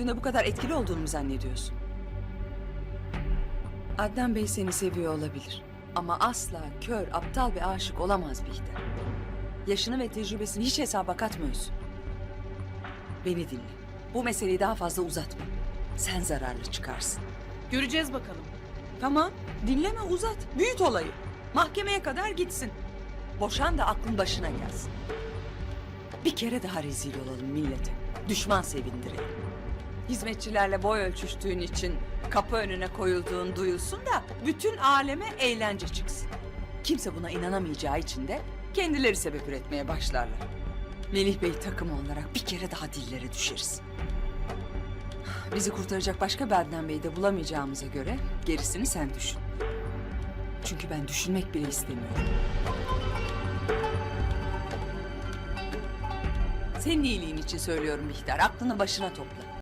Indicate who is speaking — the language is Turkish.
Speaker 1: üstünde bu kadar etkili olduğunu mu zannediyorsun? Adnan Bey seni seviyor olabilir. Ama asla kör, aptal bir aşık olamaz Bihter. Yaşını ve tecrübesini hiç hesaba katmıyorsun. Beni dinle. Bu meseleyi daha fazla uzatma. Sen zararlı çıkarsın.
Speaker 2: Göreceğiz bakalım.
Speaker 1: Tamam, dinleme uzat. Büyüt olayı. Mahkemeye kadar gitsin. Boşan da aklın başına gelsin. Bir kere daha rezil olalım millete. Düşman sevindirelim. Hizmetçilerle boy ölçüştüğün için kapı önüne koyulduğun duyulsun da bütün aleme eğlence çıksın. Kimse buna inanamayacağı için de kendileri sebep üretmeye başlarlar. Melih Bey takımı olarak bir kere daha dillere düşeriz. Bizi kurtaracak başka bir Adnan Bey'i de bulamayacağımıza göre gerisini sen düşün. Çünkü ben düşünmek bile istemiyorum. Senin iyiliğin için söylüyorum Bihter. Aklını başına topla.